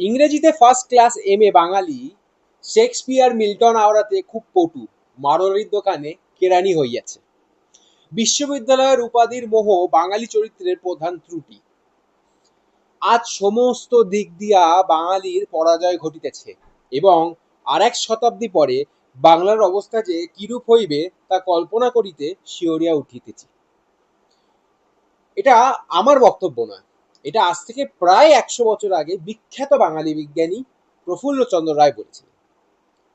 ইংরেজিতে first class M A বাঙালি Shakespeare Milton আওড়াতে খুব পটু মারোয়ারির দোকানে কেরানি হইয়াছে। বিশ্ববিদ্যালয়ের উপাধির মোহ বাঙালি চরিত্রের প্রধান ত্রুটি। আজ সমস্ত দিক দিয়া বাঙালির পরাজয় ঘটিতেছে এবং আর এক শতাব্দী পরে বাংলার অবস্থা যে কিরূপ হইবে তা কল্পনা করিতে শিহরিয়া উঠিতেছি। এটা আমার বক্তব্য নয়। এটা আজ থেকে প্রায় একশো বছর আগে বিখ্যাত বাঙালি বিজ্ঞানী প্রফুল্লচন্দ্র রায় বলেছিলেন।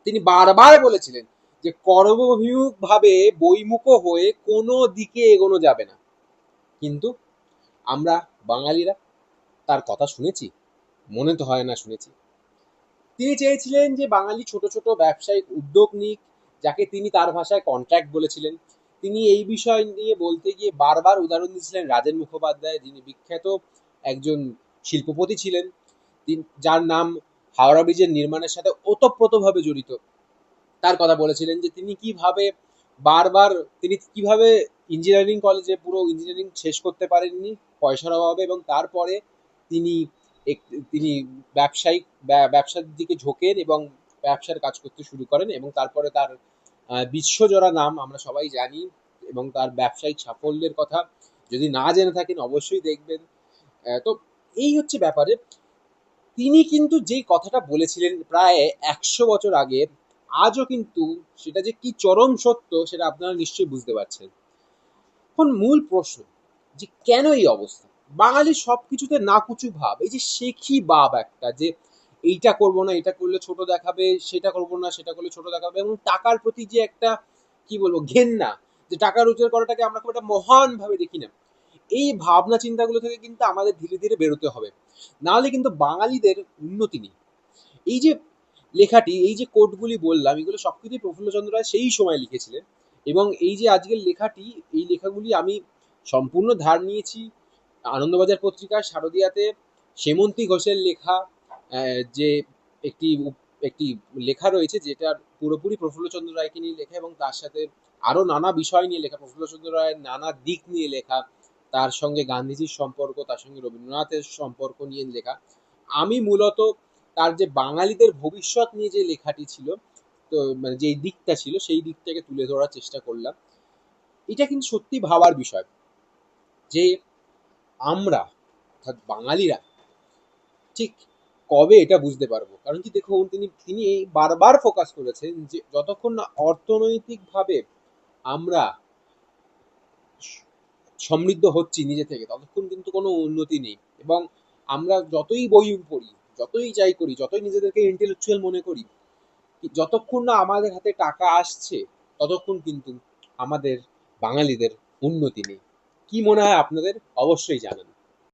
তিনি বারবার বলেছিলেন যে কর্মভিমুখ ভাবে বইমুখ হয়ে কোনো দিকে এগোনো যাবে না। কিন্তু আমরা বাঙালিরা তার কথা শুনেছি, মনে তো হয় না শুনেছি। তিনি চেয়েছিলেন যে বাঙালি ছোট ছোট ব্যবসায়িক উদ্যোগ নিক, যাকে তিনি তার ভাষায় কন্ট্রাক্ট বলেছিলেন। তিনি এই বিষয় নিয়ে বলতে গিয়ে বারবার উদাহরণ দিয়েছিলেন রাজেন মুখোপাধ্যায়, যিনি বিখ্যাত একজন শিল্পপতি ছিলেন। যার নাম হাওড়া ব্রিজের নির্মাণের সাথে ওতপ্রোতভাবে জড়িত। তার কথা বলেছিলেন যে তিনি কীভাবে বারবার, তিনি কীভাবে ইঞ্জিনিয়ারিং কলেজে পুরো ইঞ্জিনিয়ারিং শেষ করতে পারেননি পয়সার অভাবে এবং তারপরে তিনি তিনি ব্যবসায়িক ব্যবসার দিকে ঝোঁকেন এবং ব্যবসার কাজ করতে শুরু করেন এবং তারপরে তার বিশ্বজোড়া নাম আমরা সবাই জানি এবং তার ব্যবসায়িক সাফল্যের কথা। যদি না জেনে থাকেন অবশ্যই দেখবেন। তো এই হচ্ছে ব্যাপারে তিনি কিন্তু যেই কথাটা বলেছিলেন প্রায় একশো বছর আগে, আজও কিন্তু সেটা যে কি চরম সত্য সেটা আপনারা নিশ্চয়ই বুঝতে পারছেন। এখন মূল প্রশ্ন, যে কেন এই অবস্থা? বাঙালি বাঙালির সবকিছুতে নাকুচু ভাব, এই যে শেখি ভাব একটা যে এইটা করব না, এটা করলে ছোট দেখাবে, সেটা করব না, সেটা করলে ছোট দেখাবে এবং টাকার প্রতি যে একটা, কি বলব, ঘেন্না, যে টাকা রোজগার করাটাকে আমরা খুব একটা মহান ভাবে দেখি না। এই ভাবনা চিন্তাগুলো থেকে কিন্তু আমাদের ধীরে ধীরে বেরোতে হবে। নাহলে কিন্তু বাঙালিদের উন্নতি নেই। এই যে লেখাটি, এই যে কোটগুলি বললাম, এগুলো সবকিছুই প্রফুল্লচন্দ্র রায় সেই সময় লিখেছিলেন এবং এই যে আজকের লেখাটি, এই লেখাগুলি আমি সম্পূর্ণ ধার নিয়েছি আনন্দবাজার পত্রিকার শারদিয়াতে সেমন্তী ঘোষের লেখা যে একটি একটি লেখা রয়েছে যেটা পুরোপুরি প্রফুল্লচন্দ্র রায়কে নিয়ে লেখা এবং তার সাথে আরও নানা বিষয় নিয়ে লেখা, প্রফুল্লচন্দ্র রায়ের নানা দিক নিয়ে লেখা তার সঙ্গে গান্ধীজির সম্পর্ক, তার সঙ্গে রবীন্দ্রনাথের সম্পর্ক নিয়ে লেখা। আমি মূলত তার যে বাঙালিদের ভবিষ্যৎ নিয়ে যে লেখাটি ছিল, তো মানে যেই দিকটা ছিল, সেই দিকটাকে তুলে ধরার চেষ্টা করলাম। এটা কিন্তু সত্যি ভাবার বিষয় যে আমরা, অর্থাৎ বাঙালিরা, ঠিক কবে এটা বুঝতে পারব? কারণ কি দেখুন, তিনি তিনি বারবার ফোকাস করেছেন যে যতক্ষণ না অর্থনৈতিকভাবে আমরা সমৃদ্ধ হচ্ছি নিজে থেকে, ততক্ষণ কিন্তু কোনো উন্নতি নেই। এবং আমরা যতই বই পড়ি, যতই যাই করি, যতই নিজেদেরকে ইন্টেলেকচুয়াল মনে করি, যতক্ষণ না আমাদের হাতে টাকা আসছে, ততক্ষণ কিন্তু আমাদের বাঙালিদের উন্নতি নেই। কি মনে হয় আপনাদের? অবশ্যই জানান।